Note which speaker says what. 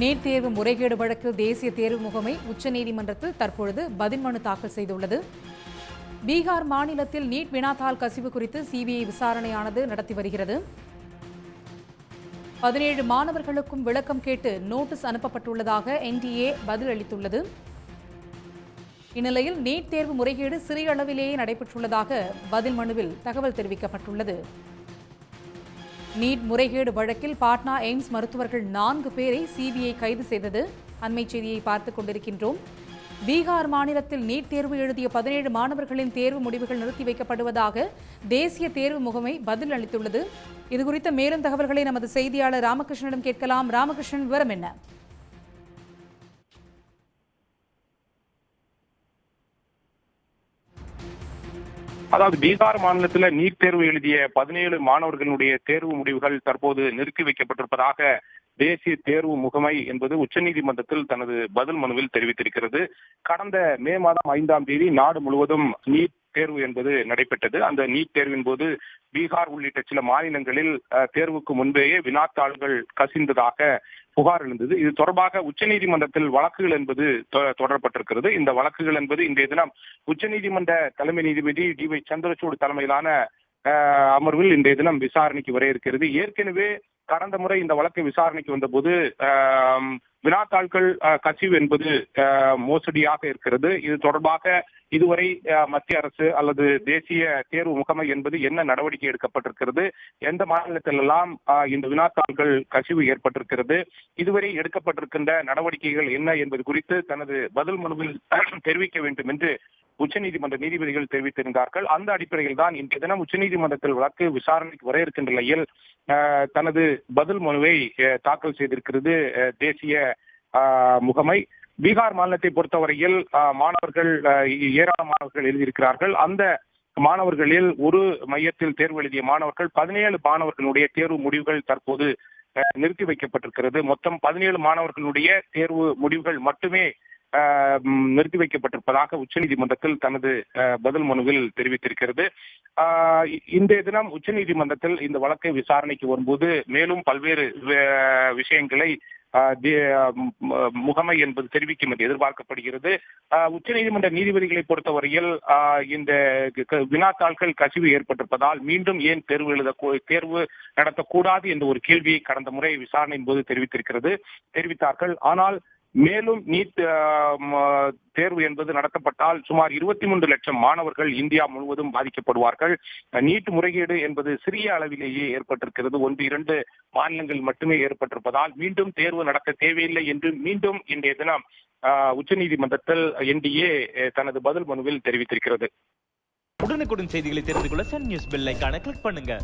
Speaker 1: NEET தேர்வு முறைகேடு வழக்கில் தேசிய தேர்வு முகமை உச்சநீதிமன்றத்தில் தற்பொழுது பதில் மனு தாக்கல் செய்துள்ளது. பீகார் மாநிலத்தில் நீட் வினாத்தாள் கசிவு குறித்து சிபிஐ விசாரணையானது நடத்தி வருகிறது. பதினேழு மாணவர்களுக்கும் விளக்கம் கேட்டு நோட்டீஸ் அனுப்பப்பட்டுள்ளதாக என்டிஏ பதில் அளித்துள்ளது. இந்நிலையில் நீட் தேர்வு முறைகேடு சிறிய அளவிலேயே நடைபெற்றுள்ளதாக பதில் மனுவில் தகவல் தெரிவிக்கப்பட்டுள்ளது. நீட் முறைகேடு வழக்கில் பாட்னா எய்ம்ஸ் மருத்துவர்கள் நான்கு பேரை சிபிஐ கைது செய்தது. அண்மை செய்தியை பார்த்துக் கொண்டிருக்கின்றோம். பீகார் மாநிலத்தில் நீட் தேர்வு எழுதிய பதினேழு மாணவர்களின் தேர்வு முடிவுகள் நிறுத்தி வைக்கப்படுவதாக தேசிய தேர்வு முகமை பதில் அளித்துள்ளது. இதுகுறித்த மேலும் தகவல்களை நமது செய்தியாளர் ராமகிருஷ்ணனிடம் கேட்கலாம். ராமகிருஷ்ணன் விவரம் என்ன?
Speaker 2: அதாவது பீகார் மாநிலத்தில் நீட் தேர்வு எழுதிய பதினேழு மாணவர்களுடைய தேர்வு முடிவுகள் தற்போது நிறுத்தி வைக்கப்பட்டிருப்பதாக தேசிய தேர்வு முகமை என்பது உச்சநீதிமன்றத்தில் தனது பதில் மனுவில் தெரிவித்திருக்கிறது. கடந்த மே மாதம் ஐந்தாம் தேதி நாடு முழுவதும் நீட் தேர்வு என்பது நடைபெற்றது. அந்த நீட் தேர்வின் போது பீகார் உள்ளிட்ட சில மாநிலங்களில் தேர்வுக்கு முன்பேயே வினாத்தாள்கள் கசிந்ததாக புகார் எழுந்தது. இது தொடர்பாக உச்சநீதிமன்றத்தில் வழக்குகள் என்பது தொ- தொடரப்பட்டிருக்கிறது. இந்த வழக்குகள் என்பது இன்றைய தினம் உச்சநீதிமன்ற தலைமை நீதிபதி டி ஒய் சந்திரசூடு தலைமையிலான அமர்வில் இன்றைய தினம் விசாரணைக்கு வர இருக்கிறது. ஏற்கனவே கடந்த முறை இந்த வழக்கு விசாரணைக்கு வந்தபோது வினாத்தாள்கள் கசிவு என்பது மோசடியாக இருக்கிறது. இது தொடர்பாக இதுவரை மத்திய அரசு அல்லது தேசிய தேர்வு முகமை என்பது என்ன நடவடிக்கை எடுக்கப்பட்டிருக்கிறது எந்த மாநிலத்திலெல்லாம் இந்த வினாத்தாள்கள் கசிவு ஏற்பட்டிருக்கிறது இதுவரை எடுக்கப்பட்டிருக்கின்ற நடவடிக்கைகள் என்ன என்பது குறித்து தனது பதில் மனுவில் தெரிவிக்க வேண்டும் என்று உச்சநீதிமன்ற நீதிபதிகள் தெரிவித்திருந்தார்கள். அந்த அடிப்படையில் தான் இன்றைய தினம் உச்சநீதிமன்றத்தில் வழக்கு விசாரணைக்கு வர இருக்கின்ற நிலையில் தனது பதில் மனுவை தாக்கல் செய்திருக்கிறது தேசிய முகமை. பீகார் மாநிலத்தை பொறுத்தவரையில் மாணவர்கள் ஏராளமானவர்கள் எழுதியிருக்கிறார்கள். அந்த மாணவர்களில் ஒரு மையத்தில் தேர்வு எழுதிய மாணவர்கள் பதினேழு மாணவர்களுடைய தேர்வு முடிவுகள் தற்போது நிறுத்தி வைக்கப்பட்டிருக்கிறது. மொத்தம் பதினேழு மாணவர்களுடைய தேர்வு முடிவுகள் மட்டுமே நிறுத்தி வைக்கப்பட்டிருப்பதாக உச்சநீதிமன்றத்தில் தனது பதில் மனுவில் தெரிவித்திருக்கிறது. இந்த தினம் உச்சநீதிமன்றத்தில் இந்த வழக்கை விசாரணைக்கு வரும்போது மேலும் பல்வேறு விஷயங்களை முகமை என்பது தெரிவிக்கும் என்று எதிர்பார்க்கப்படுகிறது. ஆஹ் உச்சநீதிமன்ற நீதிபதிகளை பொறுத்தவரையில் ஆஹ் இந்த க- வினாத்தாள்கள் கசிவு ஏற்பட்டிருப்பதால் மீண்டும் ஏன் தேர்வு எழுத தேர்வு நடத்தக்கூடாது என்ற ஒரு கேள்வியை கடந்த முறை விசாரணையின் போது தெரிவித்திருக்கிறது தெரிவித்தார்கள். ஆனால் மேலும் நீட் தேர்வு என்பது நடத்தப்பட்டால் சுமார் இருபத்தி மூன்று லட்சம் மாணவர்கள் இந்தியா முழுவதும் பாதிக்கப்படுவார்கள். நீட் முறைகேடு என்பது சிறிய அளவிலேயே ஏற்பட்டிருக்கிறது. ஒன்று இரண்டு மாநிலங்கள் மட்டுமே ஏற்பட்டிருப்பதால் மீண்டும் தேர்வு நடத்த தேவையில்லை என்று மீண்டும் இன்றைய தினம் ஆஹ், உச்சநீதிமன்றத்தில் என்டிஏ தனது பதில் மனுவில் தெரிவித்திருக்கிறது.
Speaker 3: உடனுக்குடன் செய்திகளை தெரிந்து கொள்ள சன் நியூஸ் பெல் கிளிக் பண்ணுங்க.